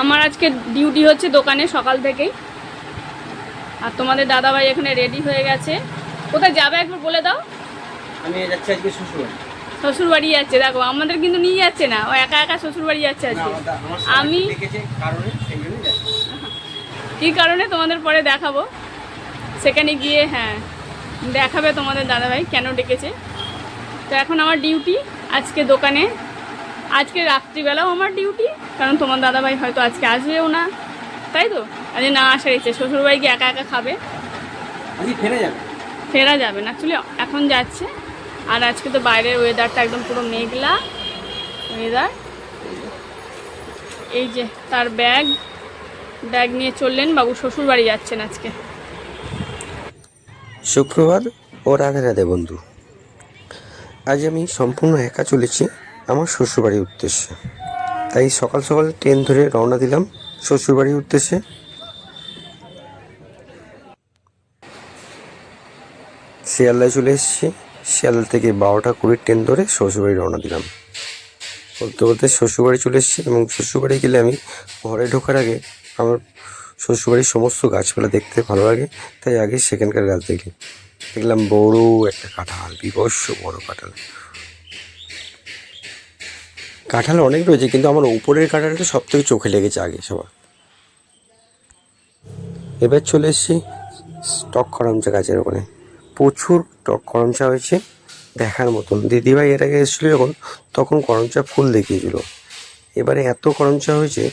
আমার আজকে ডিউটি হচ্ছে দোকানে সকাল থেকেই। আর তোমাদের দাদাভাই এখানে রেডি হয়ে গেছে। কোথায় যাবে একবার বলে দাও? আমি যাচ্ছি আজকে শ্বশুর শ্বশুর বাড়ি যাচ্ছে দেখো আমাদের কিন্তু নিয়ে যাচ্ছে না। ও একা একা শ্বশুর বাড়ি যাচ্ছে আজকে। আমি কী কারণে? তোমাদের পরে দেখাবো। সেখানে গিয়ে হ্যাঁ দেখাবে তোমাদের দাদাভাই কেন ডেকেছে। তো এখন আমার ডিউটি আজকে দোকানে। আজকে রাত্রিবেলাও আমার ডিউটি কারণ তোমার দাদাভাই হয়তো আজকে আসবেও না। তাই তো? আজ না আসার ইচ্ছে শ্বশুরবাড়ি গিয়ে একা একা খাবে। আজকে ফেরে যাবে? ফেরা যাবে না। অ্যাকচুয়ালি এখন যাচ্ছে। আর আজকে তো বাইরের ওয়েদারটা একদম পুরো মেঘলা। ওয়েদার এই যে তার ব্যাগ ব্যাগ নিয়ে চললেন বাবু শ্বশুর বাড়ি যাচ্ছেন আজকে। শুক্রবার ও রাধে রাধে বন্ধু। আজ আমি সম্পূর্ণ একা চলেছি। আমার শ্বশুরবাড়ির উদ্দেশ্যে। তাই সকাল সকাল ট্রেন ধরে রওনা দিলাম শ্বশুরবাড়ির উদ্দেশ্যে। শিয়ালদায় চলে এসেছি। শিয়ালদা থেকে বারোটা কুড়ির ট্রেন ধরে শ্বশুরবাড়ি রওনা দিলাম। বলতে বলতে শ্বশুরবাড়ি চলে এসেছি এবং শ্বশুরবাড়ি গেলে আমি ঘরে ঢোকার আগে আমার শ্বশুরবাড়ির সমস্ত গাছপালা দেখতে ভালো লাগে। তাই আগে সেখানকার গাছ দেখি। দেখলাম বড় একটা কাঁঠাল বিবস্ব বড় কাঁঠাল। কাঁঠাল অনেক রয়েছে, কিন্তু আমার উপরের কাঁঠালটা সব থেকে চোখে লেগেছে আগে সবার। এবার চলে এসেছি টক করমচা গাছের ওখানে। প্রচুর টক করমচা হয়েছে দেখার মতন। দিদিভাই এর আগে এসেছিল যখন, তখন করমচা ফুল দেখিয়েছিল। এবারে এত করমচা হয়েছে,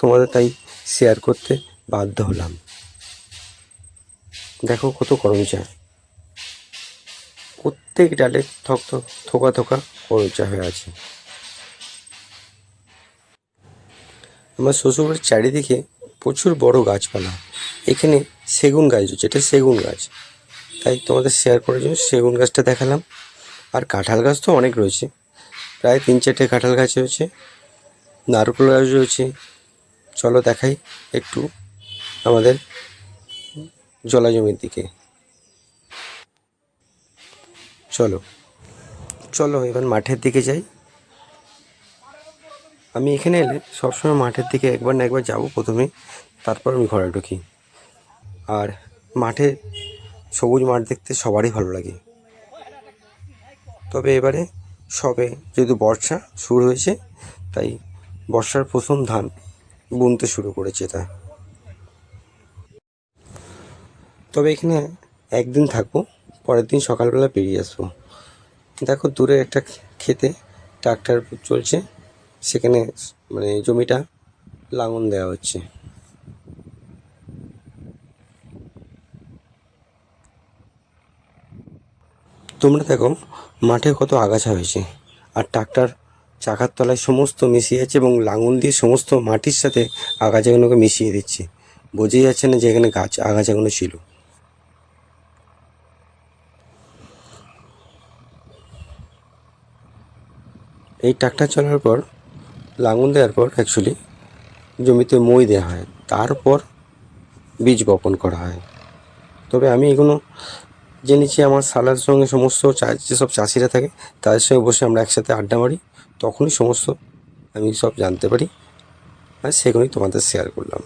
তোমাদের তাই শেয়ার করতে বাধ্য হলাম। দেখো কত করমচা। প্রত্যেক ডালে থক থক, থোকা থোকা করমচা হয়ে আছে। আমার শ্বশুরবাড়ির চারিদিকে প্রচুর বড় গাছপালা। এখানে সেগুন গাছ রয়েছে এটা সেগুন গাছ। তাই তোমাদের শেয়ার করার জন্য সেগুন গাছটা দেখালাম। আর কাঁঠাল গাছ তো অনেক রয়েছে। প্রায় তিন চারটে কাঁঠাল গাছ রয়েছে। নারকেল গাছ রয়েছে। চলো দেখাই একটু আমাদের জলা জমির দিকে। চলো চলো এবার মাঠের দিকে যাই। আমি এখানে এলে সবসময় মাঠের দিকে একবার না একবার যাব প্রথমে, তারপর আমি ঘরে ঢুকি। আর মাঠে সবুজ মাঠ দেখতে সবারই ভালো লাগে। তবে এবারে সবে যেহেতু বর্ষা শুরু হয়েছে, তাই বর্ষার প্রথম ধান বুনতে শুরু করেছে তা। তবে এখানে একদিন থাকব, পরের দিন সকালবেলা বেরিয়ে আসব। দেখো দূরে একটা খেতে ট্রাক্টর চলছে। সেখানে মানে জমিটা লাঙল দেওয়া হচ্ছে। তোমরা দেখো, মাঠে কত আগাছা হয়েছে। আর ট্রাক্টর চাকার তলায় সমস্ত মিশিয়ে যাচ্ছে এবং লাঙল দিয়ে সমস্ত মাটির সাথে আগাছাগুলোকে মিশিয়ে দিচ্ছে। বোঝাই যাচ্ছে না যে এখানে গাছ, আগাছাগুলো ছিল। এই ট্রাক্টর চলার পর লাঙল দেওয়ার পর অ্যাকচুয়ালি জমিতে মই দেওয়া হয়। তারপর বীজ বপন করা হয়। তবে আমি এগুলো জেনেছি, আমার সালার সঙ্গে সমস্ত যেসব চাষিরা থাকে, তাদের সঙ্গে বসে আমরা একসাথে আড্ডা মারি, তখনই সমস্ত আমি সব জানতে পারি আর সেগুলোই তোমাদের শেয়ার করলাম।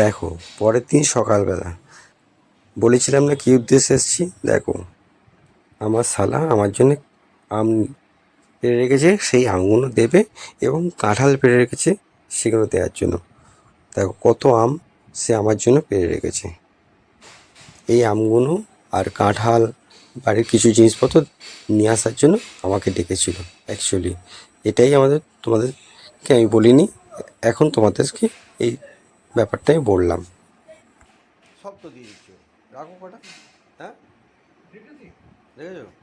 দেখো, পরের দিন সকালবেলা বলেছিলাম না কী উদ্দেশ্যে এসেছি? দেখো, আমার শালা আমার জন্য আম পেড়ে রেখেছে, সেই আমগুলো দেবে এবং কাঁঠাল পেড়ে রেখেছে সেগুলো দেওয়ার জন্য। দেখো কত আম সে আমার জন্য পেড়ে রেখেছে। এই আমগুলো আর কাঁঠাল, বাড়ির কিছু জিনিসপত্র নিয়ে আসার জন্য আমাকে ডেকেছিল অ্যাকচুয়ালি এটাই আমাদের, তোমাদেরকে আমি বলিনি, এখন তোমাদেরকে এই ব্যাপারটাই বললাম। সব তো দিয়ে দিচ্ছ। রাখো কটা। হ্যাঁ? দেখেছ?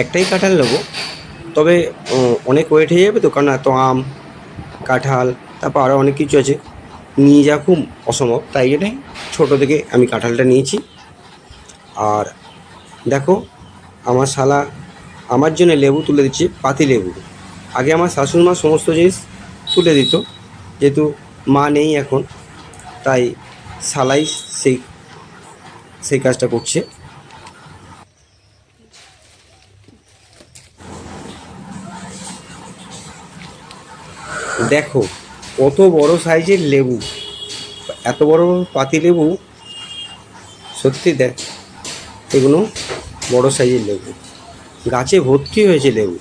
একটাই কাঁঠাল নেব। তবে অনেক ওয়েট হয়ে যাবে তো, কারণ এত আম, কাঁঠাল, তারপর আরও অনেক কিছু আছে। নিয়ে যাওয়া খুব অসম্ভব, তাই জন্যে ছোটো থেকে আমি কাঁঠালটা নিয়েছি। আর দেখো, আমার শালা আমার জন্য লেবু তুলে দিচ্ছে, পাতি লেবু। আগে আমার শাশুড়ি মা সমস্ত জিনিস তুলে দিত, যেহেতু মা নেই এখন, তাই সালাই সেই সেই কাজটা করছে। দেখো, কত বড় সাইজের লেবু, এত বড় বড় পাতি লেবু, সত্যি দেখ, এগুলো বড় সাইজের লেবু। গাছে ভর্তি হয়েছে লেবু।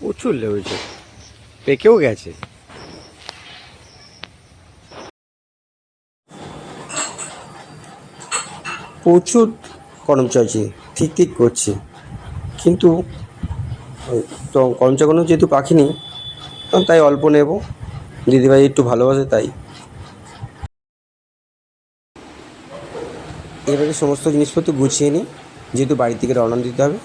প্রচুর লেবু পেকেও গেছে। প্রচুর গরম চলছে ঠিক ঠিক করছে। কিন্তু, তো কর্মচাগুলো যেহেতু পাখি নেই তাই অল্প নেব। দিদিভাই একটু ভালোবাসে, তাই। এবারে সমস্ত জিনিসপত্র গুছিয়ে নিই, যেহেতু বাড়ি থেকে রওনা দিতে হবে।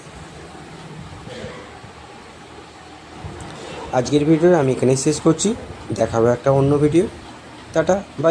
আজকের ভিডিও আমি এখানেই শেষ করছি। দেখাবো একটা অন্য ভিডিও। Tata, by.